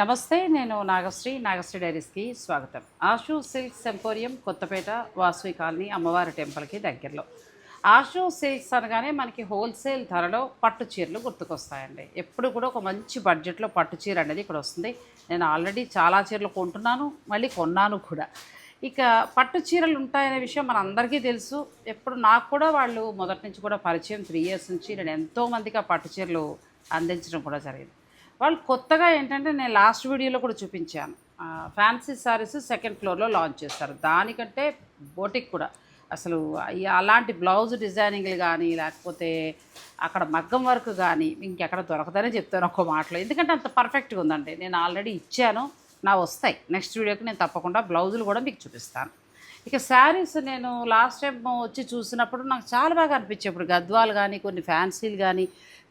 నమస్తే నేను నాగశ్రీ నాగశ్రీ డైరీస్కి స్వాగతం. Ashu silks emporium Kothapet Vasavi colony అమ్మవారి టెంపుల్కి దగ్గరలో. ఆషు సిల్క్స్ అనగానే మనకి హోల్సేల్ ధరలో పట్టు చీరలు గుర్తుకొస్తాయండి. ఎప్పుడు కూడా ఒక మంచి బడ్జెట్లో పట్టు చీర అనేది ఇక్కడ వస్తుంది. నేను ఆల్రెడీ చాలా చీరలు కొంటున్నాను మళ్ళీ కొన్నాను కూడా. ఇక పట్టు చీరలు ఉంటాయనే విషయం మన అందరికీ తెలుసు. ఎప్పుడు నాకు కూడా వాళ్ళు మొదటి నుంచి కూడా పరిచయం త్రీ ఇయర్స్ నుంచి నేను ఎంతోమందికి ఆ పట్టు చీరలు అందించడం కూడా జరిగింది. వాళ్ళు కొత్తగా ఏంటంటే నేను లాస్ట్ వీడియోలో కూడా చూపించాను. ఫ్యాన్సీ సారీస్ సెకండ్ ఫ్లోర్లో లాంచ్ చేస్తారు. దానికంటే బోటిక్ కూడా. అసలు అలాంటి బ్లౌజ్ డిజైనింగ్లు కానీ లేకపోతే అక్కడ మగ్గం వర్క్ కానీ ఇంకెక్కడ దొరకదనే చెప్తాను ఒక్క మాటలో. ఎందుకంటే అంత పర్ఫెక్ట్గా ఉందండి. నేను ఆల్రెడీ ఇచ్చాను. నా వస్తాయి. నెక్స్ట్ వీడియోకి నేను తప్పకుండా బ్లౌజులు కూడా మీకు చూపిస్తాను. ఇక శారీస్ నేను లాస్ట్ టైం వచ్చి చూసినప్పుడు నాకు చాలా బాగా అనిపించేప్పుడు గద్వాలు కానీ కొన్ని ఫ్యాన్సీలు కానీ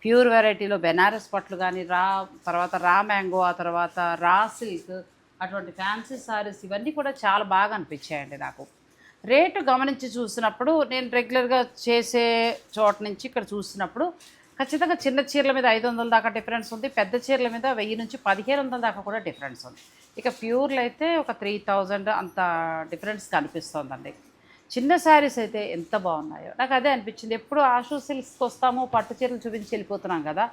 ప్యూర్ వెరైటీలో బెనారస్ పట్లు కానీ రా తర్వాత రా మ్యాంగో ఆ తర్వాత రా సిల్క్ అటువంటి ఫ్యాన్సీ సారీస్ ఇవన్నీ కూడా చాలా బాగా అనిపించాయండి నాకు. రేటు గమనించి చూసినప్పుడు నేను రెగ్యులర్గా చేసే చోట నుంచి ఇక్కడ చూసినప్పుడు ఖచ్చితంగా చిన్న చీరల మీద ఐదు వందల దాకా డిఫరెన్స్ ఉంది. పెద్ద చీరల మీద వెయ్యి నుంచి పదిహేను వందల దాకా కూడా డిఫరెన్స్ ఉంది. ఇక ప్యూర్లు అయితే ఒక త్రీ థౌజండ్ అంత డిఫరెన్స్ కనిపిస్తోందండి. చిన్న శారీస్ అయితే ఎంత బాగున్నాయో. నాకు అదే అనిపించింది. ఎప్పుడు ఆషూ సిల్క్స్కి వస్తాము పట్టు చీరలు చూపించి వెళ్ళిపోతున్నాం కదా.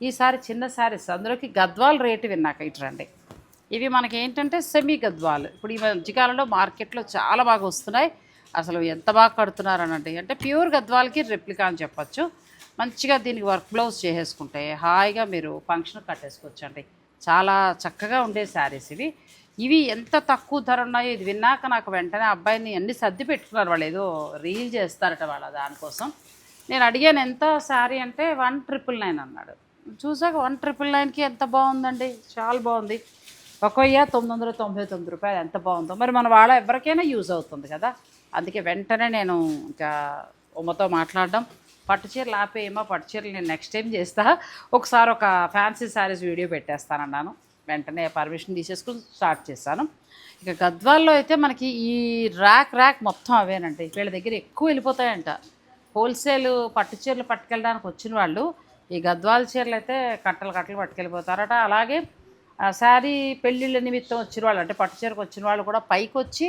ఈసారి చిన్న శారీస్. అందులోకి గద్వాల్ రేటు విన్నాక ఇటు రండి. ఇవి మనకి ఏంటంటే సెమీ గద్వాలు. ఇప్పుడు ఈ మధ్యకాలంలో మార్కెట్లో చాలా బాగా వస్తున్నాయి. అసలు ఎంత బాగా కడుతున్నారు అనండి అంటే ప్యూర్ గద్వాలకి రెప్లికా అని చెప్పొచ్చు. మంచిగా దీనికి వర్క్ బ్లౌజ్ చేసేసుకుంటే హాయిగా మీరు ఫంక్షన్ కట్టేసుకోవచ్చు అండి చాలా చక్కగా ఉండే శారీస్ ఇవి. ఇవి ఎంత తక్కువ ధర ఉన్నాయో ఇది విన్నాక నాకు వెంటనే అబ్బాయిని అన్ని సర్ది పెట్టుకున్నారు. వాళ్ళు ఏదో రీల్ చేస్తారట వాళ్ళ దానికోసం. నేను అడిగాను ఎంత శారీ అంటే వన్ ట్రిపుల్ నైన్ అన్నాడు. చూసాక వన్ ట్రిపుల్ నైన్కి ఎంత బాగుందండి? చాలా బాగుంది. ఒక వెయ్యి తొమ్మిది వందల తొంభై తొమ్మిది రూపాయలు ఎంత బాగుందో. మరి మన వాళ్ళ ఎవరికైనా యూజ్ అవుతుంది కదా. అందుకే వెంటనే నేను ఇంకా ఉమ్మతో మాట్లాడడం. పట్టు చీరలు ఆపేయమా పట్టు చీరలు నేను నెక్స్ట్ టైం చేస్తా. ఒకసారి ఒక ఫ్యాన్సీ శారీస్ వీడియో పెట్టేస్తానన్నాను. వెంటనే పర్మిషన్ తీసేసుకుని స్టార్ట్ చేశాను. ఇక గద్వాల్లో అయితే మనకి ఈ ర్యాక్ ర్యాక్ మొత్తం అవేనండి. వీళ్ళ దగ్గర ఎక్కువ వెళ్ళిపోతాయంట. హోల్సేల్ పట్టు చీరలు పట్టుకెళ్ళడానికి వచ్చిన వాళ్ళు ఈ గద్వాల చీరలు అయితే కట్టలు కట్టలు పట్టుకెళ్ళిపోతారట. అలాగే శారీ పెళ్ళిళ్ళ నిమిత్తం వచ్చిన వాళ్ళు అంటే పట్టు చీరకు వచ్చిన వాళ్ళు కూడా పైకి వచ్చి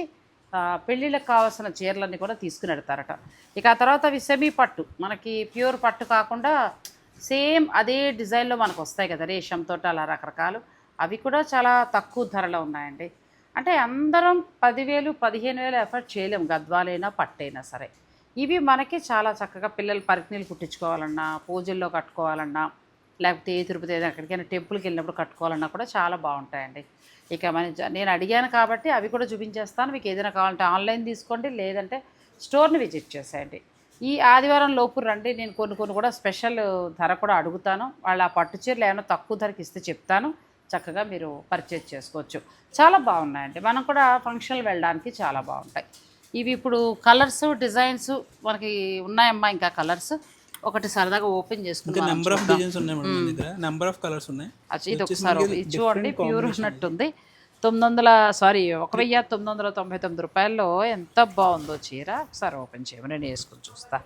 పెళ్ళిళ్ళకి కావాల్సిన చీరలన్నీ కూడా తీసుకుని వెడతారట ఇక ఆ తర్వాత అవి సెమీ పట్టు. మనకి ప్యూర్ పట్టు కాకుండా సేమ్ అదే డిజైన్లో మనకు వస్తాయి కదా రేషంతో అలా రకరకాలు. అవి కూడా చాలా తక్కువ ధరలో ఉన్నాయండి. అంటే అందరం పదివేలు పదిహేను వేలు ఎఫర్ట్ చేయలేం గద్వాలైనా పట్టైనా సరే. ఇవి మనకి చాలా చక్కగా పిల్లలు పరిజ్ఞలు కుట్టించుకోవాలన్నా పూజల్లో కట్టుకోవాలన్నా లేకపోతే ఏ తిరుపతి ఏదైనా ఎక్కడికైనా టెంపుల్కి వెళ్ళినప్పుడు కట్టుకోవాలన్నా కూడా చాలా బాగుంటాయండి. ఇక మన నేను అడిగాను కాబట్టి అవి కూడా చూపించేస్తాను. మీకు ఏదైనా కావాలంటే ఆన్లైన్ తీసుకోండి లేదంటే స్టోర్ని విజిట్ చేసేయండి. ఈ ఆదివారం లోపు రండి. నేను కొన్ని కొన్ని కూడా స్పెషల్ ధర కూడా అడుగుతాను. వాళ్ళు ఆ పట్టు చీరలు ఏమైనా తక్కువ ధరకి ఇస్తే చెప్తాను. చక్కగా మీరు పర్చేజ్ చేసుకోవచ్చు. చాలా బాగున్నాయండి. మనం కూడా ఫంక్షన్లు వెళ్ళడానికి చాలా బాగుంటాయి. ఇవి ఇప్పుడు కలర్స్ డిజైన్స్ మనకి ఉన్నాయమ్మా ఇంకా కలర్స్ ఒకటి సరదాగా ఓపెన్ చేసుకుంటాం నెంబర్ ఆఫ్ డిజైన్స్ ఉన్నాయి మేడం మన దగ్గర? నెంబర్ ఆఫ్ కలర్స్ ఉన్నాయి. ఇది ఒకసారి ఒక- ఇది చూడండి ప్యూర్ ఉన్నట్టుంది తొమ్మిది వందల సారీ ఒక వెయ్యి తొమ్మిది వందల తొంభై తొమ్మిది రూపాయల్లో ఎంత బాగుందో చీర. ఒకసారి ఓపెన్ చేయమని నేను వేసుకొని చూస్తా.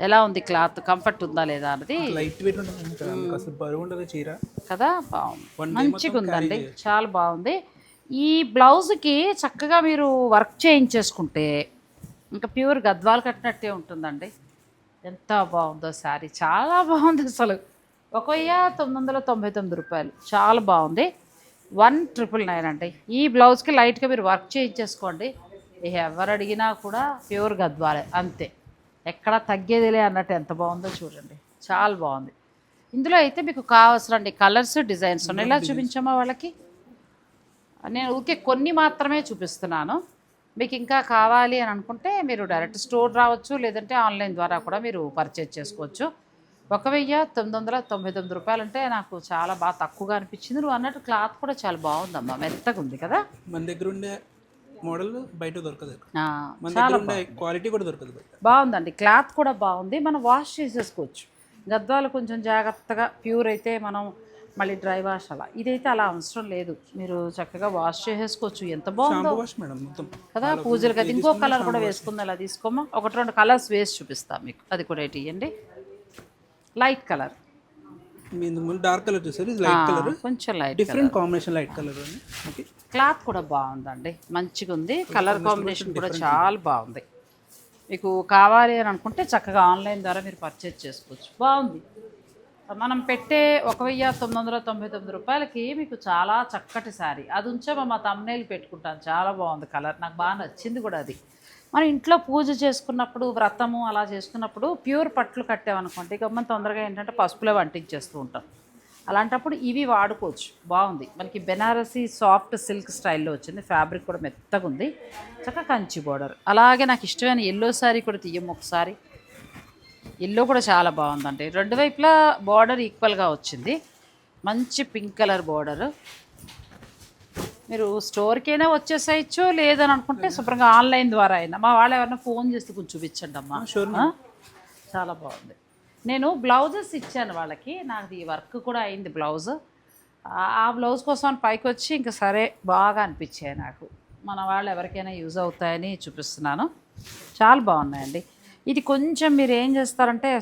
ఎలా ఉంది క్లాత్? కంఫర్ట్ ఉందా లేదా అన్నది. లైట్ వెయిట్ ఉంటుంది చీర. కదా? బాగుంది మంచిగా ఉందండి. చాలా బాగుంది. ఈ బ్లౌజ్కి చక్కగా మీరు వర్క్ చేయించేసుకుంటే ఇంకా ప్యూర్ గద్వాలు కట్టినట్టే ఉంటుందండి. ఎంత బాగుందో శారీ. చాలా బాగుంది అసలు. ఒక వెయ్యి తొమ్మిది వందల తొంభై తొమ్మిది రూపాయలు. చాలా బాగుంది. వన్ ట్రిపుల్ నైన్ అండి. ఈ బ్లౌజ్కి లైట్గా మీరు వర్క్ చేయించేసుకోండి. ఎవరు అడిగినా కూడా ప్యూర్ గద్వాలే. అంతే. ఎక్కడ తగ్గేదిలే అన్నట్టు ఎంత బాగుందో చూడండి. చాలా బాగుంది. ఇందులో అయితే మీకు కావాల్సిన కలర్స్ డిజైన్స్ ఉన్నాయి. ఇలా చూపించమ్మా వాళ్ళకి. నేను ఊరికే కొన్ని మాత్రమే చూపిస్తున్నాను. మీకు ఇంకా కావాలి అని అనుకుంటే మీరు డైరెక్ట్ స్టోర్ రావచ్చు లేదంటే ఆన్లైన్ ద్వారా కూడా మీరు పర్చేజ్ చేసుకోవచ్చు. ఒక వెయ్యి తొమ్మిది వందల తొంభై తొమ్మిది రూపాయలు అంటే నాకు చాలా బాగా తక్కువగా అనిపించింది. నువ్వు అన్నట్టు క్లాత్ కూడా చాలా బాగుందమ్మా. మెత్తగా ఉంది కదా? మన దగ్గర ఉండే మోడల్ బయట దొరకదు. ఆ, మన దగ్గర ఉండే క్వాలిటీ కూడా దొరకదు బాగుందండి. క్లాత్ కూడా బాగుంది. మనం వాష్ చేసేసుకోవచ్చు. గద్వాలు కొంచెం జాగ్రత్తగా ప్యూర్ అయితే మనం మళ్ళీ డ్రై వాష్ అలా. ఇదైతే అలా అవసరం లేదు. మీరు చక్కగా వాష్ చేసేసుకోవచ్చు. ఎంత బాగుందో. కదా పూజలు కదా ఇంకో కలర్ కూడా వేసుకుంది అలా తీసుకోమా? ఒకటి రెండు కలర్స్ వేసి చూపిస్తాం మీకు. అది కూడా ఇటు ఇవ్వండి లైట్ కలర్ ముందు డార్క్ కలర్ చూసారు ఇది లైట్ కలర్ కొంచెం light different combination light colour అండి. ఓకే క్లాత్ కూడా బాగుందండి. మంచిగా ఉంది. కలర్ కాంబినేషన్ కూడా చాలా బాగుంది. మీకు కావాలి అని అనుకుంటే చక్కగా ఆన్లైన్ ద్వారా మీరు పర్చేజ్ చేసుకోవచ్చు. బాగుంది. మనం పెట్టే ఒక వెయ్యి తొమ్మిది వందల తొంభై తొమ్మిది రూపాయలకి మీకు చాలా చక్కటి శారీ అది ఉంచే మా తమ్నేలు పెట్టుకుంటాను. చాలా బాగుంది కలర్ నాకు బాగా నచ్చింది కూడా అది. మనం ఇంట్లో పూజ చేసుకున్నప్పుడు వ్రతము అలా చేసుకున్నప్పుడు ప్యూర్ పట్లు కట్టామనుకోండి గమ్మని తొందరగా ఏంటంటే పసుపులో వంటించేస్తూ ఉంటాం. అలాంటప్పుడు ఇవి వాడుకోవచ్చు. బాగుంది. మనకి బెనారసీ సాఫ్ట్ సిల్క్ స్టైల్లో వచ్చింది. ఫ్యాబ్రిక్ కూడా మెత్తగా ఉంది. చక్కగా కంచి బోర్డర్. అలాగే నాకు ఇష్టమైన ఎల్లో శారీ కూడా తీయం ఒకసారి. ఎల్లో కూడా చాలా బాగుందండి. రెండు వైపులా బార్డర్ ఈక్వల్గా వచ్చింది. మంచి పింక్ కలర్ బార్డరు. మీరు స్టోర్కైనా వచ్చేసేయచ్చు లేదని అనుకుంటే శుభ్రంగా ఆన్లైన్ ద్వారా అయినా. మా వాళ్ళు ఎవరైనా ఫోన్ చేస్తే కొంచెం చూపించండి అమ్మా? చాలా బాగుంది. నేను బ్లౌజెస్ ఇచ్చాను వాళ్ళకి. నాకు ఈ వర్క్ కూడా అయింది బ్లౌజ్. ఆ- బ్లౌజ్ కోసం పైకి వచ్చి ఇంకా సరే బాగా అనిపించాయి నాకు. మన వాళ్ళు ఎవరికైనా యూజ్ అవుతాయని చూపిస్తున్నాను. చాలా బాగున్నాయండి. ఇది కొంచెం మీరు ఏం చేస్తారంటే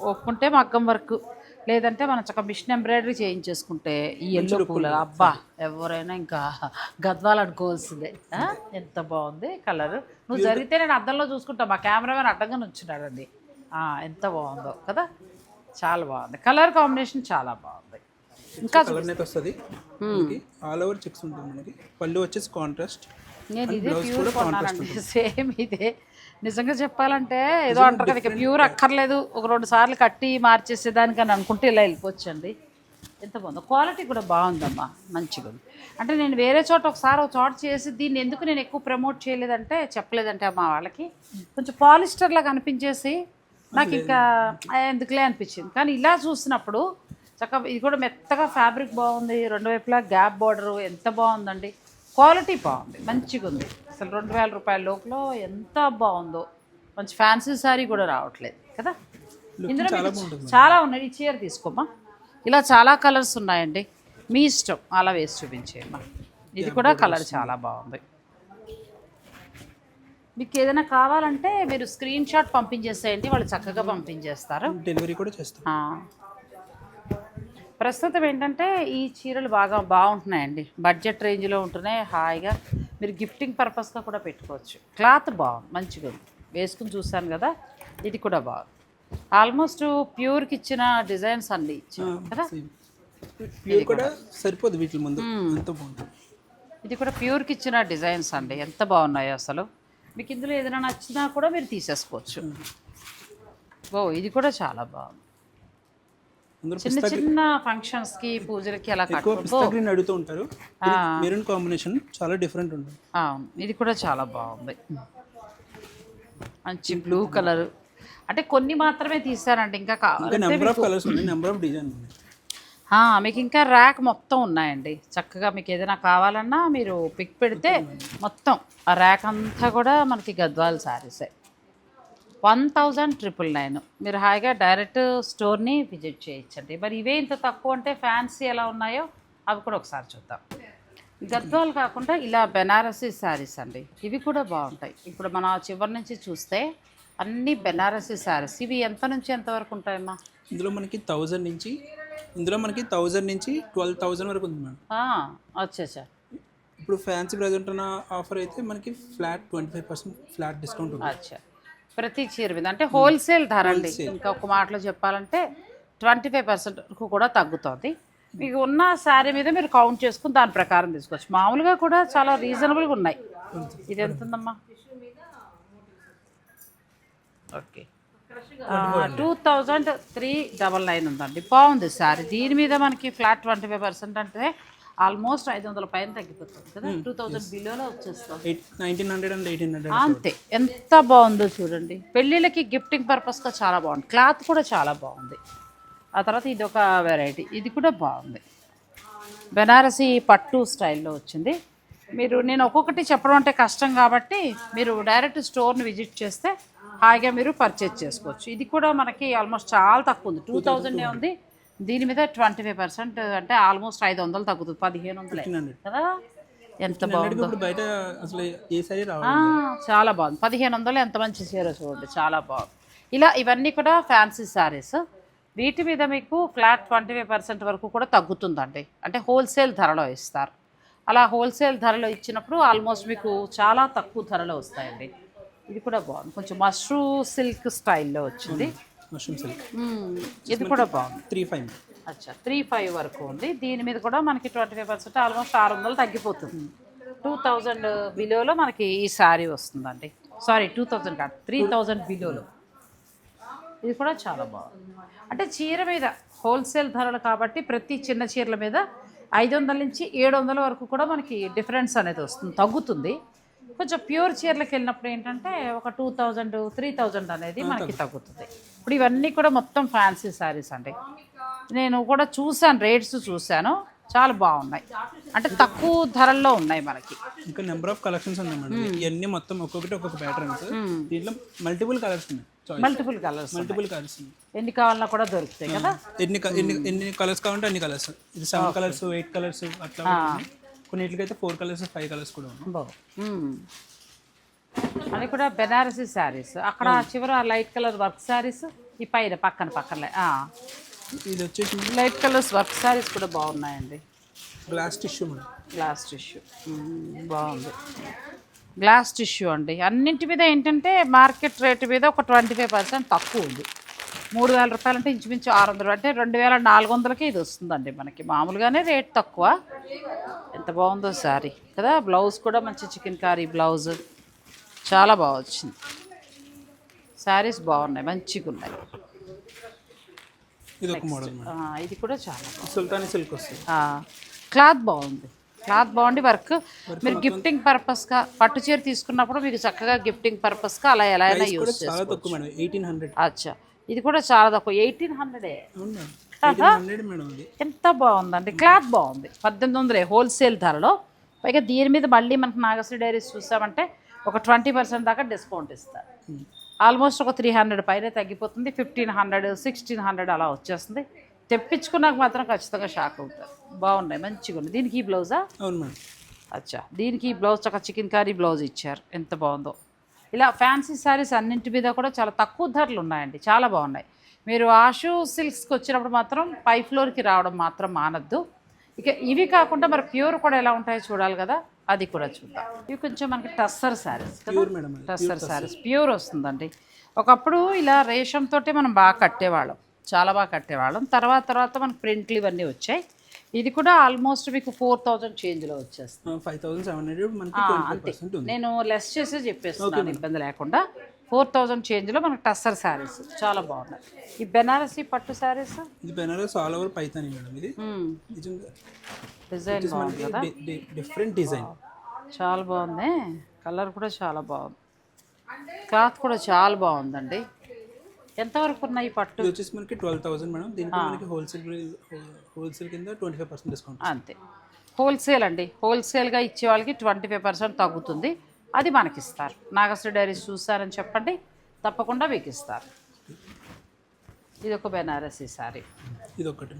ఒప్పుకుంటే మగ్గం వర్క్. లేదంటే మనం చక్కగా మిషన్ ఎంబ్రాయిడరీ చేయించేసుకుంటే ఈ ఎల్లో పూల అబ్బా ఎవరైనా ఇంకా గద్వాలు అనుకోవాల్సిందే. ఆ? ఎంత బాగుంది కలర్. నువ్వు జరిగితే నేను అద్దంలో చూసుకుంటా. మా కెమెరామెన్ అడ్డంగా నుంచున్నాడండి. ఆ, ఎంత బాగుందో కదా? చాలా బాగుంది. కలర్ కాంబినేషన్ చాలా బాగుంది. ఇంకా వస్తుంది ఆల్ ఓవర్ చెక్స్ ఉంటుంది మనకి. పళ్ళు వచ్చేసి కాంట్రాస్ట్ నేను ఇదే ప్యూర్ కొన్నానండి. సేమ్ ఇదే. నిజంగా చెప్పాలంటే ఏదో అంటారు కదా ఇక ప్యూర్ అక్కర్లేదు. ఒక రెండు సార్లు కట్టి మార్చేసేదానికని అనుకుంటే ఇలా వెళ్ళిపోవచ్చండి. ఎంత బాగుందో. క్వాలిటీ కూడా బాగుందమ్మా. మంచిగా ఉంది. అంటే నేను వేరే చోట ఒకసారి ఒక చోట చేసి దీన్ని ఎందుకు నేను ఎక్కువ ప్రమోట్ చేయలేదంటే చెప్పలేదంటే మా వాళ్ళకి కొంచెం పాలిస్టర్ లాగా అనిపించేసి నాకు ఇంకా ఎందుకులే అనిపించింది. కానీ ఇలా చూసినప్పుడు చక్కగా ఇది కూడా మెత్తగా ఫ్యాబ్రిక్ బాగుంది. రెండు వైపులా గ్యాప్ బార్డర్ ఎంత బాగుందండి. క్వాలిటీ బాగుంది మంచిగా ఉంది అసలు రెండు వేల రూపాయల లోపల ఎంత బాగుందో. మంచి ఫ్యాన్సీ శారీ కూడా రావట్లేదు కదా? ఇందులో చాలా ఉన్నాయి. ఈ చీర తీసుకోమ్మా. ఇలా చాలా కలర్స్ ఉన్నాయండి. మీ ఇష్టం అలా వేసి చూపించేయమ్మా. ఇది కూడా కలర్ చాలా బాగుంది. మీకు ఏదైనా కావాలంటే మీరు స్క్రీన్ షాట్ పంపించేసేయండి వాళ్ళు చక్కగా పంపించేస్తారు. డెలివరీ కూడా చేస్తాం. ఆ. ప్రస్తుతం ఏంటంటే ఈ చీరలు బాగా బాగుంటున్నాయండి. బడ్జెట్ రేంజ్లో ఉంటున్నాయి. హాయిగా మీరు గిఫ్టింగ్ పర్పస్గా కూడా పెట్టుకోవచ్చు. క్లాత్ బాగుంది మంచిగా ఉంది. వేసుకుని చూసాను కదా ఇది కూడా బాగుంది. ఆల్మోస్ట్ ప్యూర్కి ఇచ్చిన డిజైన్స్ అన్నీ ఇచ్చారు కదా. ప్యూర్ కూడా సరిపోదు వీటి ముందు. ఎంత ఇది కూడా ప్యూర్కి ఇచ్చిన డిజైన్స్ అండి. ఎంత బాగున్నాయో అసలు. మీకు ఇందులో ఏదైనా నచ్చినా కూడా మీరు తీసేసుకోవచ్చు. ఓ ఇది కూడా చాలా బాగుంది. చిన్న చిన్న ఫంక్షన్స్కి పూజలకి అలా ఎక్కువ పిస్తా గ్రీన్ అడుగుతూ ఉంటారు. మెరూన్ కాంబినేషన్ చాలా డిఫరెంట్ ఉంటుంది. ఇది కూడా చాలా బాగుంది. మంచి బ్లూ కలర్ అంటే కొన్ని మాత్రమే తీసారండి. ఇంకా నెంబర్ ఆఫ్ కలర్స్ ఉన్నాయి. నెంబర్ ఆఫ్ డిజైన్ ఉన్నాయి. మీకు ఇంకా ర్యాక్ మొత్తం ఉన్నాయండి. చక్కగా మీకు ఏదైనా కావాలన్నా మీరు పిక్ పెడితే మొత్తం ఆ ర్యాక్ అంతా కూడా మనకి గద్వాల్ శారీసే వన్ థౌజండ్ ట్రిపుల్ నైన్. మీరు హాయిగా డైరెక్ట్ స్టోర్ని విజిట్ చేయొచ్చండి. మరి ఇవే ఇంత తక్కువ అంటే ఫ్యాన్సీ ఎలా ఉన్నాయో అవి కూడా ఒకసారి చూద్దాం. గద్వాల్ కాకుండా ఇలా బెనారసీ శారీస్ అండి. ఇవి కూడా బాగుంటాయి. ఇప్పుడు మన చివరి నుంచి చూస్తే అన్ని బెనారసీ శారీస్. ఇవి ఎంత నుంచి ఎంత వరకు ఉంటాయమ్మా? ఇందులో మనకి థౌజండ్ నుంచి ఇందులో మనకి థౌజండ్ నుంచి ట్వెల్వ్ థౌజండ్ వరకు ఉంది మేడం. వచ్చేసా ఇప్పుడు ఫ్యాన్సీ ప్రజెంట్ ఉన్న ఆఫర్ అయితే మనకి flat twenty five percent flat discount ఉంది అచ్చా. ప్రతి చీర మీద. అంటే హోల్సేల్ ధర అండి. ఇంకా ఒక మాటలో చెప్పాలంటే ట్వంటీ ఫైవ్ పర్సెంట్ వరకు కూడా తగ్గుతుంది. మీకు ఉన్న శారీ మీద మీరు కౌంట్ చేసుకుని దాని ప్రకారం తీసుకోవచ్చు. మామూలుగా కూడా చాలా రీజనబుల్గా ఉన్నాయి. ఇది ఎంత ఉందమ్మా? Okay. Two thousand three double nine ఉందండి. బాగుంది శారీ. దీని మీద మనకి ఫ్లాట్ ట్వంటీ ఫైవ్ పర్సెంట్ అంటే ఆల్మోస్ట్ ఐదు వందల పైన తగ్గిపోతుంది కదా? టూ థౌజండ్ బిలోలో వచ్చేస్తాం eight nineteen hundred and eighteen hundred అంతే. ఎంత బాగుందో చూడండి. పెళ్ళిళ్ళకి గిఫ్టింగ్ పర్పస్గా చాలా బాగుంది. క్లాత్ కూడా చాలా బాగుంది. ఆ తర్వాత ఇది ఒక వెరైటీ ఇది కూడా బాగుంది. బెనారసి పట్టు స్టైల్లో వచ్చింది. మీరు నేను ఒక్కొక్కటి చెప్పడం అంటే కష్టం కాబట్టి మీరు డైరెక్ట్ స్టోర్ని విజిట్ చేస్తే హాయిగా మీరు పర్చేజ్ చేసుకోవచ్చు. ఇది కూడా మనకి ఆల్మోస్ట్ చాలా తక్కువ ఉంది. టూ థౌజండే ఉంది. దీని మీద ట్వంటీ ఫైవ్ పర్సెంట్ అంటే ఆల్మోస్ట్ ఐదు వందలు తగ్గుతుంది పదిహేను వందలే. కదా? ఎంత బాగుందో. ఇప్పుడు బయట అసలు ఏ సారీ రావాలి ఆ, చాలా బాగుంది. పదిహేను వందలు ఎంత మంచి చీర చూడండి చాలా బాగుంది. ఇలా ఇవన్నీ కూడా ఫ్యాన్సీ శారీస్ వీటి మీద మీకు ఫ్లాట్ ట్వంటీ ఫైవ్ పర్సెంట్ వరకు కూడా తగ్గుతుందండి. అంటే హోల్సేల్ ధరలో ఇస్తారు. అలా హోల్సేల్ ధరలో ఇచ్చినప్పుడు ఆల్మోస్ట్ మీకు చాలా తక్కువ ధరలో వస్తాయండి. ఇది కూడా బాగుంది. కొంచెం మష్రూ సిల్క్ స్టైల్లో వచ్చింది. Mushroom silk. ఇది కూడా బాగుంది. త్రీ ఫైవ్ అచ్చా త్రీ ఫైవ్ వరకు ఉంది. దీని మీద కూడా మనకి ట్వంటీ ఫైవ్ పర్సెంట్ ఆల్మోస్ట్ ఆరు వందలు తగ్గిపోతుంది. టూ థౌజండ్ బిలోలో మనకి ఈ శారీ వస్తుందండి. సారీ టూ థౌజండ్ కాదు త్రీ థౌజండ్ బిలోలో ఇది కూడా చాలా బాగుంది. అంటే చీర మీద హోల్సేల్ ధరలు కాబట్టి ప్రతి చిన్న చీరల మీద ఐదు వందల నుంచి ఏడు వందల వరకు కూడా మనకి డిఫరెన్స్ అనేది వస్తుంది తగ్గుతుంది. కొంచెం ప్యూర్ చీరలకు వెళ్ళినప్పుడు ఏంటంటే ఒక టూ థౌజండ్ త్రీ థౌజండ్ అనేది మనకి తగ్గుతుంది. ఇప్పుడు ఇవన్నీ కూడా మొత్తం ఫ్యాన్సీ శారీస్ అండి. నేను కూడా చూశాను రేట్స్ చూశాను. చాలా బాగున్నాయి. అంటే తక్కువ ధరల్లో ఉన్నాయి మనకి. ఇంకా నెంబర్ ఆఫ్ కలెక్షన్స్ ఉన్నాయి మేడం. ఇవన్నీ మొత్తం ఒక్కొక్కటి ఒక్కొక్క ప్యాటర్న్స్ దీంట్లో మల్టిపుల్ కలర్స్ ఉన్నాయి. మల్టిపుల్ కలర్స్ మల్టిపుల్ కలర్స్ ఎన్ని కావాలన్నా కూడా దొరుకుతాయి కదా. ఎన్ని ఎన్ని ఎన్ని కలర్స్ కావాలంటే అన్ని కలర్స్ ఇది సెవెన్ కలర్స్ ఎయిట్ కలర్స్ అట్లా. కొన్నిటికైతే ఫోర్ కలర్స్ ఫైవ్ కలర్స్ కూడా ఉన్నాయి. బాగు అది కూడా బెనారసీ శారీస్. అక్కడ చివర లైట్ కలర్ వర్క్ శారీస్ ఈ పైన పక్కన పక్కన. ఇది వచ్చేసి లైట్ కలర్స్ వర్క్ శారీస్ కూడా బాగున్నాయండి. Glass tissue madam. Glass tissue. బాగుంది. గ్లాస్ టిష్యూ అండి. అన్నింటి మీద ఏంటంటే మార్కెట్ రేటు మీద ఒక ట్వంటీ ఫైవ్ పర్సెంట్ తక్కువ ఉంది. మూడు వేల రూపాయలు అంటే ఇంచుమించు ఆరు వందలు అంటే రెండు వేల నాలుగు వందలకి ఇది వస్తుందండి మనకి. మామూలుగానే రేట్ తక్కువ. ఎంత బాగుందో శారీ. కదా బ్లౌజ్ కూడా మంచి చికెన్ కారీ బ్లౌజ్. చాలా బాగా వచ్చింది. శారీస్ బాగున్నాయి మంచిగా ఉన్నాయి. ఇది ఒక మోడల్ మేడం. ఆ, ఇది కూడా చాలా సుల్తానీ సిల్క్ వస్తుంది. క్లాత్ బాగుంది. క్లాత్ బాగుంది వర్క్. మీరు గిఫ్టింగ్ పర్పస్గా పట్టు చీర తీసుకున్నప్పుడు మీకు చక్కగా గిఫ్టింగ్ పర్పస్గా అలా ఎలా అయినా యూస్ చేసుకోవచ్చు. అచ్చా. ఇది కూడా చాలా తక్కువ. ఎయిటీన్ హండ్రెడే ఎంత బాగుందండి. క్లాత్ బాగుంది. పద్దెనిమిది వందలే హోల్సేల్ ధరలో. పైగా దీని మీద మళ్ళీ మనకు నాగశ్రీ డైరీస్ చూసామంటే ఒక ట్వంటీ పర్సెంట్ దాకా డిస్కౌంట్ ఇస్తారు ఆల్మోస్ట్ ఒక త్రీ హండ్రెడ్ పైన తగ్గిపోతుంది. ఫిఫ్టీన్ హండ్రెడ్ సిక్స్టీన్ హండ్రెడ్ అలా వచ్చేస్తుంది. తెప్పించుకున్నాక మాత్రం ఖచ్చితంగా షాక్ అవుతారు బాగున్నాయి మంచిగా ఉంది దీనికి ఈ బ్లౌజా? అవును మేడం. అచ్చా. దీనికి ఈ బ్లౌజ్ చక్క చికెన్ కర్రీ బ్లౌజ్ ఇచ్చారు. ఎంత బాగుందో. ఇలా ఫ్యాన్సీ శారీస్ అన్నింటి మీద కూడా చాలా తక్కువ ధరలు ఉన్నాయండి. చాలా బాగున్నాయి. మీరు ఆషు సిల్క్స్కి వచ్చినప్పుడు మాత్రం పై ఫ్లోర్కి రావడం మాత్రం మానద్దు. ఇక ఇవి కాకుండా మరి ప్యూర్ కూడా ఎలా ఉంటాయో చూడాలి కదా. అది కూడా చూద్దాం. ఇవి కొంచెం మనకి టస్సర్ శారీస్ టస్సర్ శారీస్ ప్యూర్ వస్తుందండి. ఒకప్పుడు ఇలా రేషం తోటే మనం బాగా కట్టేవాళ్ళం. చాలా బాగా కట్టేవాళ్ళం. తర్వాత తర్వాత మనకి ప్రింట్లు ఇవన్నీ వచ్చాయి. ఇది కూడా ఆల్మోస్ట్ మీకు ఫోర్ థౌజండ్ చేంజ్లో వచ్చేస్తుంది. ఫైవ్ థౌసండ్ సెవెన్ హండ్రెడ్ మనకి అంతే. నేను లెస్ చేసే చెప్పేస్తున్నాను ఇబ్బంది లేకుండా. ఫోర్ థౌజండ్ చేంజ్లో మనకు టస్సర్ శారీస్ చాలా బాగున్నాయి. ఈ బెనారసీ పట్టు శారీస్ ఇది Banaras all over Paithani madam ఇది. డిజైన్ బాగుంది కదా? డిఫరెంట్ డిజైన్ చాలా బాగుంది. కలర్ కూడా చాలా బాగుంది. క్లాత్ కూడా చాలా బాగుందండి. ఎంతవరకు ఉన్నాయి ఈ పట్టు? ఇది వచ్చేసి మనకి ట్వెల్వ్ థౌసండ్ మేడం. దీనికి మనకి హోల్సేల్ హోల్సేల్ కింద ట్వంటీ ఫైవ్ పర్సెంట్ డిస్కౌంట్. అంతే. హోల్సేల్ అండి. హోల్సేల్గా ఇచ్చే వాళ్ళకి ట్వంటీ ఫైవ్ పర్సెంట్ తగ్గుతుంది. అది మనకి ఇస్తారు నాగశ్రీ డైరీస్ చూస్తారని చెప్పండి. తప్పకుండా మీకు ఇస్తారు ఇది ఒక బెనారసీ శారీ ఇది ఒకటి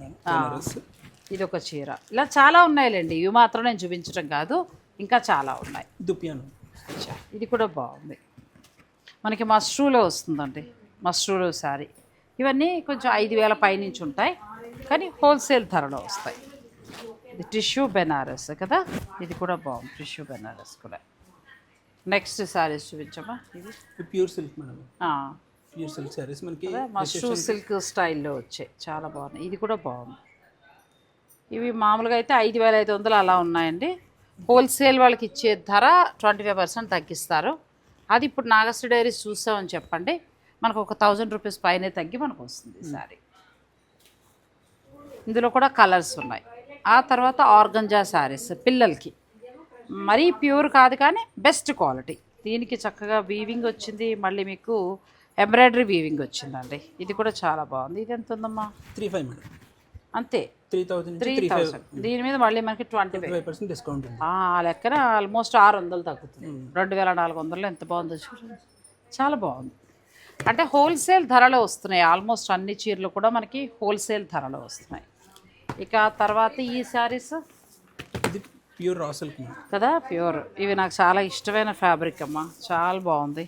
ఇది ఒక చీర. ఇలా చాలా ఉన్నాయిలేండి. ఇవి మాత్రం నేను చూపించడం కాదు. ఇంకా చాలా ఉన్నాయి. దుపియాను. అచ్చా, ఇది కూడా బాగుంది. మనకి మస్ట్రూలో వస్తుందండి. మస్ట్రూలో శారీ. ఇవన్నీ కొంచెం ఐదు వేల పైనుంచి ఉంటాయి. కానీ హోల్సేల్ ధరలో వస్తాయి. ఇది టిష్యూ బెనారస్ కదా? ఇది కూడా బాగుంది. టిష్యూ బెనారస్ కూడా. నెక్స్ట్ శారీస్ చూపించమ్మా. ఇది? Pure silk madam. Pure silk saris మనకి మష్రూ సిల్క్ స్టైల్లో వచ్చాయి. చాలా బాగున్నాయి. ఇది కూడా బాగుంది. ఇవి మామూలుగా అయితే ఐదు వేల ఐదు వందలు అలా ఉన్నాయండి. హోల్సేల్ వాళ్ళకి ఇచ్చే ధర ట్వంటీ ఫైవ్ పర్సెంట్ తగ్గిస్తారు. అది ఇప్పుడు నాగశ్రీ డైరీస్ చూసామని చెప్పండి. మనకు ఒక థౌజండ్ రూపీస్ పైనే తగ్గి మనకు వస్తుంది ఈ సారీ. ఇందులో కూడా కలర్స్ ఉన్నాయి. ఆ తర్వాత ఆర్గంజా శారీస్ పిల్లలకి. మరీ ప్యూర్ కాదు కానీ బెస్ట్ క్వాలిటీ దీనికి చక్కగా వీవింగ్ వచ్చింది. మళ్ళీ మీకు ఎంబ్రాయిడరీ వీవింగ్ వచ్చిందండి. ఇది కూడా చాలా బాగుంది. ఇది ఎంత ఉందమ్మా? Three five madam. అంతే. త్రీ థౌసండ్ త్రీ థౌసండ్ దీని మీద మళ్ళీ మనకి ట్వంటీ ఫైవ్ పర్సెంట్ డిస్కౌంట్ ఆ లెక్కన ఆల్మోస్ట్ ఆరు వందలు తగ్గుతుంది. రెండు వేల నాలుగు వందలు ఎంత బాగుందో చూడండి. చాలా బాగుంది. అంటే హోల్సేల్ ధరలో వస్తున్నాయి. ఆల్మోస్ట్ అన్ని చీరలు కూడా మనకి హోల్సేల్ ధరలో వస్తున్నాయి. ఇక తర్వాత ఈ శారీస్? ఇది ప్యూర్ రా సిల్క్ మేడం కదా ప్యూర్. ఇవి నాకు చాలా ఇష్టమైన ఫ్యాబ్రిక్ అమ్మా. చాలా బాగుంది.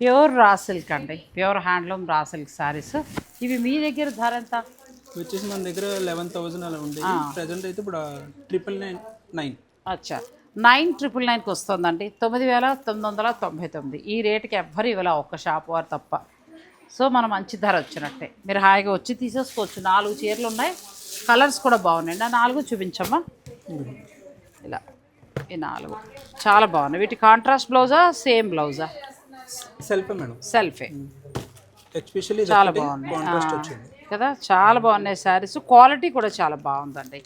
ప్యూర్ రా సిల్క్ అండి. Pure handloom raw silk saris. ఇవి మీ దగ్గర ధర ఎంత? వచ్చేసి మన దగ్గర లెవెన్ థౌసండ్ అలా ఉండేది ప్రజెంట్ అయితే ఇప్పుడు ట్రిపుల్ నైన్ నైన్ అచ్చా. నైన్ ట్రిపుల్ నైన్కి వస్తుందండి. తొమ్మిది వేల తొమ్మిది వందల తొంభై తొమ్మిది. ఈ రేటుకి ఎవ్వరు ఇవ్వలే ఒక్క షాప్ వారు తప్ప. సో మనం మంచి ధర వచ్చినట్టే. మీరు హాయిగా వచ్చి తీసేసుకోవచ్చు. నాలుగు చీరలు ఉన్నాయి. కలర్స్ కూడా బాగున్నాయండి ఆ నాలుగు చూపించమ్మా. ఇలా ఈ నాలుగు. చాలా బాగున్నాయి. వీటి కాంట్రాస్ట్ బ్లౌజా? సేమ్ బ్లౌజా? Self madam. సెల్ఫే. ఎస్పెషల్లీ చాలా బాగున్నాయి. కదా? చాలా బాగున్నాయి శారీస్. క్వాలిటీ కూడా చాలా బాగుందండి.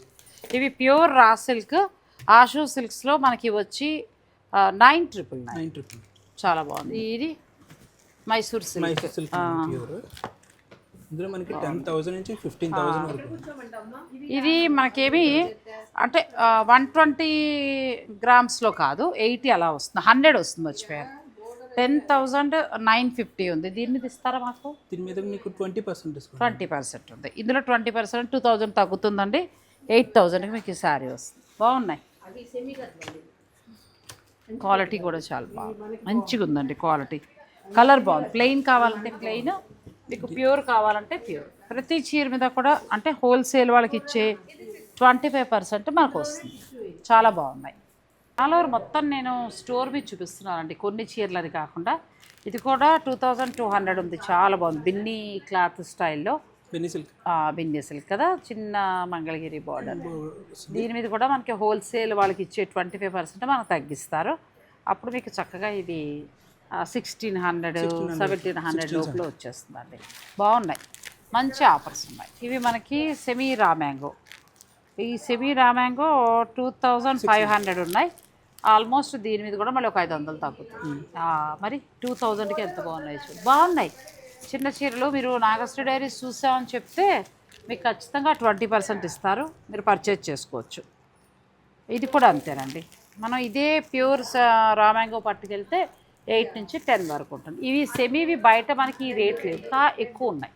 ఇవి ప్యూర్ రా సిల్క్. ఆషూ సిల్క్స్లో మనకి వచ్చి నైన్ ట్రిపుల్ నైన్. ట్రిపుల్ చాలా బాగుంది. ఇది మైసూర్ సిల్క్. మైసూర్ సిల్క్ ఇందులో మనకి టెన్ థౌసండ్ నుంచి ఫిఫ్టీన్ థౌసండ్ వరకు. ఇది మనకేమి అంటే వన్ ట్వంటీ గ్రామ్స్లో కాదు ఎయిటీ అలా వస్తుంది. హండ్రెడ్ వస్తుంది మర్చిపోయాను టెన్ థౌజండ్ నైన్ ఫిఫ్టీ ఉంది. దీని మీద ఇస్తారా మాకు? దీని మీద మీకు ట్వంటీ పర్సెంట్ ట్వంటీ పర్సెంట్ ఉంది. ఇందులో ట్వంటీ పర్సెంట్ టూ థౌజండ్ తగ్గుతుందండి. ఎయిట్ థౌజండ్కి మీకు ఈ శారీ వస్తుంది. బాగున్నాయి. క్వాలిటీ కూడా చాలా బాగుంది. మంచిగా ఉందండి క్వాలిటీ కలర్ బాగుంది. ప్లెయిన్ కావాలంటే ప్లెయిన్ మీకు ప్యూర్ కావాలంటే ప్యూర్ ప్రతి చీర మీద కూడా అంటే హోల్సేల్ వాళ్ళకి ఇచ్చే ట్వంటీ ఫైవ్ పర్సెంట్ మనకు వస్తుంది. చాలా బాగున్నాయి. ఆల్ ఓవర్ మొత్తం నేను స్టోర్ మీద చూపిస్తున్నానండి. కొన్ని చీరలని కాకుండా. ఇది కూడా టూ థౌజండ్ టూ హండ్రెడ్ ఉంది. చాలా బాగుంది. బిన్నీ క్లాత్ స్టైల్లో. Benny silk. బిన్నీ సిల్క్ కదా? చిన్న మంగళగిరి బార్డర్ దీని మీద కూడా మనకి హోల్సేల్ వాళ్ళకి ఇచ్చే ట్వంటీ ఫైవ్ పర్సెంట్ మనకు తగ్గిస్తారు. అప్పుడు మీకు చక్కగా ఇది సిక్స్టీన్ హండ్రెడ్ సెవెంటీన్ హండ్రెడ్ లోపల వచ్చేస్తుందండి. బాగున్నాయి. మంచి ఆఫర్స్ ఉన్నాయి. ఇవి మనకి సెమీ రా మ్యాంగో ఈ semi raw mango two thousand five hundred ఉన్నాయి. ఆల్మోస్ట్ దీని మీద కూడా మళ్ళీ ఒక ఐదు వందలు తగ్గుతుంది. మరి టూ థౌజండ్కి ఎంత బాగున్నాయి బాగున్నాయి. చిన్న చీరలు మీరు నాగశ్రీ డైరీస్ చూసామని చెప్తే మీకు ఖచ్చితంగా ట్వంటీ పర్సెంట్ ఇస్తారు. మీరు పర్చేజ్ చేసుకోవచ్చు. ఇది కూడా అంతేనండి. మనం ఇదే ప్యూర్ రామాంగో పట్టుకెళ్తే ఎయిట్ నుంచి టెన్ వరకు ఉంటుంది. ఇవి సెమీవి బయట మనకి ఈ రేట్ లేవు. ఇంకా ఎక్కువ ఉన్నాయి.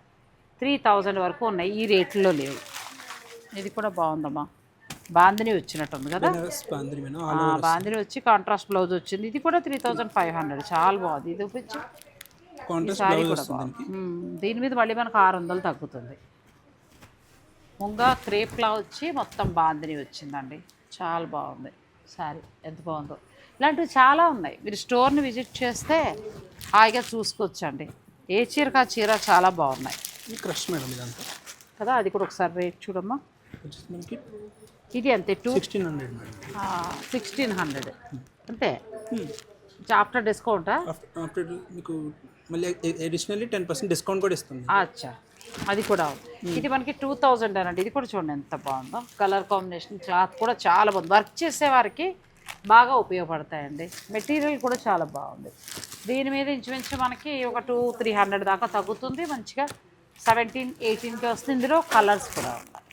త్రీ థౌజండ్ వరకు ఉన్నాయి. ఈ రేట్లో లేవు. ఇది కూడా బాగుందమ్మా. బాందిని వచ్చినట్టుంది కదా? బాందిని వచ్చి కాంట్రాస్ట్ బ్లౌజ్ వచ్చింది. ఇది కూడా త్రీ థౌజండ్ ఫైవ్ హండ్రెడ్. చాలా బాగుంది. ఇది వచ్చి కాంట్రాస్ట్ బ్లౌజ్ వస్తుంది. దీని మీద మళ్ళీ మనకు ఆరు వందలు తగ్గుతుంది. ముంగా క్రేప్లా వచ్చి మొత్తం బాందిని వచ్చిందండి. చాలా బాగుంది సారీ. ఎంత బాగుందో. ఇలాంటివి చాలా ఉన్నాయి. మీరు స్టోర్ని విజిట్ చేస్తే హాయిగా చూసుకోవచ్చండి. ఏ చీరకు ఆ చీర చాలా బాగున్నాయి. ఇది క్రష్ మేడం ఇదంతా. కదా అది కూడా ఒకసారి రేట్ చూడమ్మా. ఇది అంతే two sixteen hundred sixteen hundred అంతే? ఆఫ్టర్ డిస్కౌంటా ఆఫ్టర్ ఆఫ్టర్ మీకు మళ్ళీ అడిషనల్లీ టెన్ పర్సెంట్ డిస్కౌంట్ కూడా ఇస్తుంది. అచ్చా. అది కూడా. ఇది మనకి టూ థౌజండ్ అనండి. ఇది కూడా చూడండి ఎంత బాగుందో. కలర్ కాంబినేషన్ క్లాత్ కూడా చాలా బాగుంది. వర్క్ చేసే వారికి బాగా ఉపయోగపడతాయండి. మెటీరియల్ కూడా చాలా బాగుంది. దీని మీద ఇంచుమించు మనకి ఒక టూ త్రీ హండ్రెడ్ దాకా తగ్గుతుంది. మంచిగా సెవెంటీన్ ఎయిటీన్కి వస్తుంది. ఇందులో కలర్స్ కూడా ఉన్నాయి.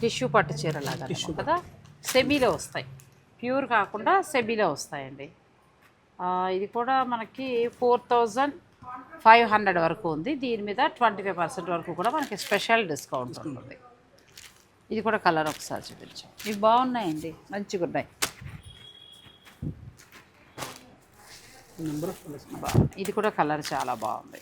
టిష్యూ పట్టు చీరలాగా కదా. సెమీలో వస్తాయి. ప్యూర్ కాకుండా సెమీలో వస్తాయండి. ఇది కూడా మనకి ఫోర్ థౌజండ్ ఫైవ్ హండ్రెడ్ వరకు ఉంది. దీని మీద ట్వంటీ ఫైవ్ పర్సెంట్ వరకు కూడా మనకి స్పెషల్ డిస్కౌంట్ ఉంటుంది. ఇది కూడా కలర్ ఒకసారి చూపించాం. ఇవి బాగున్నాయండి. మంచిగా ఉన్నాయి. ఇది కూడా కలర్ చాలా బాగుంది.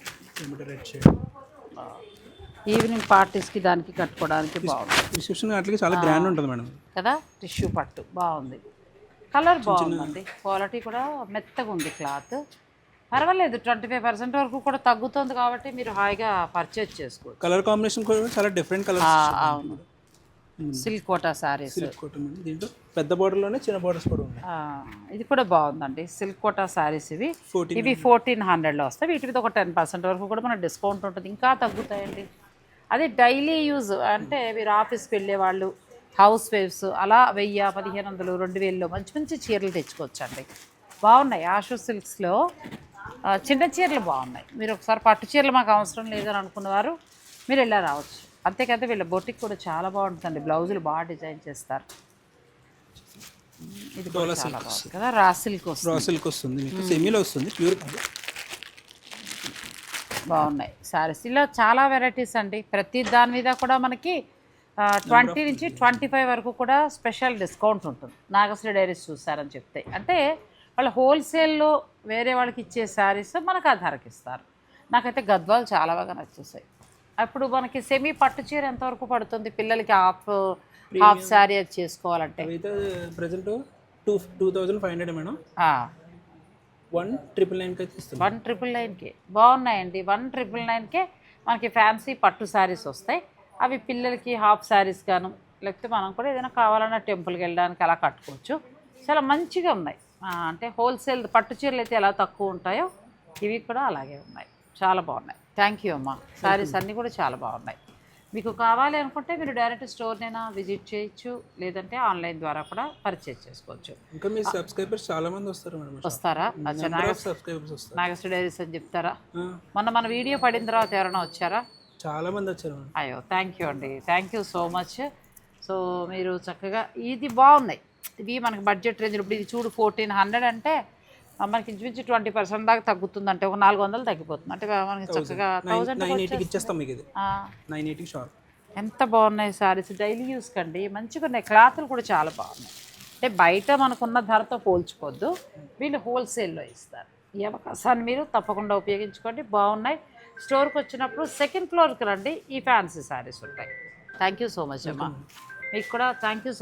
ఈవినింగ్ పార్టీస్కి దానికి కట్టుకోవడానికి బాగుంది. చాలా గ్రాండ్ ఉంటుంది మేడం. కదా? టిష్యూ పట్టు. బాగుంది. కలర్ బాగుందండి. క్వాలిటీ కూడా మెత్తగా ఉంది క్లాత్. పర్వాలేదు ట్వంటీ ఫైవ్ పర్సెంట్ వరకు కూడా తగ్గుతుంది కాబట్టి మీరు హాయిగా పర్చేజ్ చేసుకోవచ్చు. కలర్ కాంబినేషన్ కూడా చాలా డిఫరెంట్ కలర్స్ ఆ, అవును. సిల్క్ కోటా సిల్క్ మేడం దీంట్లో పెద్ద బార్డర్లోనే చిన్న బార్డర్స్ కూడా ఉన్నాయి. ఇది కూడా బాగుందండి. సిల్క్ కోటా శారీస్ ఇవి. ఇవి ఫోర్టీన్ హండ్రెడ్లో వస్తాయి. వీటి మీద ఒక టెన్ పర్సెంట్ వరకు కూడా మనకు డిస్కౌంట్ ఉంటుంది. ఇంకా తగ్గుతాయండి. అదే డైలీ యూజ్ అంటే మీరు ఆఫీస్కి వెళ్ళే వాళ్ళు హౌస్ వైఫ్స్ అలా వెయ్యి పదిహేను వందలు రెండు వేలలో మంచి మంచి చీరలు తెచ్చుకోవచ్చండి. బాగున్నాయి. ఆషు సిల్క్స్లో చిన్న చీరలు బాగున్నాయి. మీరు ఒకసారి పట్టు చీరలు మాకు అవసరం లేదని అనుకున్నవారు మీరు వెళ్ళా రావచ్చు. అంతేకాదు వీళ్ళ బొటిక్ కూడా చాలా బాగుంటుందండి. బ్లౌజులు బాగా డిజైన్ చేస్తారు. ఇది చాలా బాగుంది కదా. రా సిల్క్ వస్తుంది. రా సిల్క్ వస్తుంది. మీకు సెమీలో వస్తుంది. ప్యూర్ బాగున్నాయి. సారీస్. ఇలా చాలా వెరైటీస్ అండి. ప్రతి దాని మీద కూడా మనకి ట్వంటీ నుంచి ట్వంటీ ఫైవ్ వరకు కూడా స్పెషల్ డిస్కౌంట్ ఉంటుంది. నాగశ్రీ డైరీస్ చూసారని చెప్తే. అంటే వాళ్ళు హోల్సేల్లో వేరే వాళ్ళకి ఇచ్చే శారీస్ మనకు ఆ ధరకి ఇస్తారు. నాకైతే గద్వాలు చాలా బాగా నచ్చేసాయి. అప్పుడు మనకి సెమీ పట్టు చీర ఎంతవరకు పడుతుంది? పిల్లలకి హాఫ్ హాఫ్ శారీ అది చేసుకోవాలంటే. Present two two thousand five hundred madam. One triple నైన్కి వన్ ట్రిపుల్ నైన్కి బాగున్నాయండి. వన్ ట్రిపుల్ నైన్కే మనకి ఫ్యాన్సీ పట్టు శారీస్ వస్తాయి. అవి పిల్లలకి హాఫ్ శారీస్ గాను లేకపోతే మనం కూడా ఏదైనా కావాలన్నా టెంపుల్కి వెళ్ళడానికి అలా కట్టుకోవచ్చు. చాలా మంచిగా ఉన్నాయి. అంటే హోల్సేల్ పట్టు చీరలు అయితే ఎలా తక్కువ ఉంటాయో ఇవి కూడా అలాగే ఉన్నాయి. చాలా బాగున్నాయి. థ్యాంక్ యూ అమ్మా. శారీస్ అన్నీ కూడా చాలా బాగున్నాయి. మీకు కావాలి అనుకుంటే మీరు డైరెక్ట్ స్టోర్నైనా విజిట్ చేయొచ్చు లేదంటే ఆన్లైన్ ద్వారా కూడా పర్చేజ్ చేసుకోవచ్చు. ఇంకా మీ సబ్స్క్రైబర్స్ చాలా మంది వస్తారు మేడం వస్తారా? ఆఫ్ సబ్స్క్రైబర్స్ వస్తారు. నాగశ్రీ డైరీస్ అని చెప్తారా? మొన్న మన వీడియో పడిన తర్వాత ఎవరైనా వచ్చారా? చాలా మంది వచ్చారు అయ్యో థ్యాంక్ యూ అండి. Thank you so much so మీరు చక్కగా ఇది బాగున్నాయి. ఇవి మనకి బడ్జెట్ రేంజ్ ఇప్పుడు ఇది చూడు ఫోర్టీన్ హండ్రెడ్ అంటే మనకి ఇంచుమించు ట్వంటీ పర్సెంట్ దాకా తగ్గుతుంది అంటే ఒక నాలుగు వందలు తగ్గిపోతుంది. అంటే మనకి చక్కగా ఎయిటీకి ఇచ్చేస్తాం మీకు ఇది. నైన్ షార్ప్ ఎంత బాగున్నాయి సారీస్. డైలీ యూస్ కండి. మంచిగా ఉన్నాయి. క్లాతులు కూడా చాలా బాగున్నాయి. అంటే బయట మనకున్న ధరతో పోల్చుకోవద్దు. వీళ్ళు హోల్సేల్లో ఇస్తారు. ఈ అవకాశాన్ని మీరు తప్పకుండా ఉపయోగించుకోండి. బాగున్నాయి. స్టోర్కి వచ్చినప్పుడు సెకండ్ ఫ్లోర్కి రండి ఈ ఫ్యాన్సీ శారీస్ ఉంటాయి. థ్యాంక్ యూ సో మచ్ అమ్మా. మీకు కూడా థ్యాంక్ యూ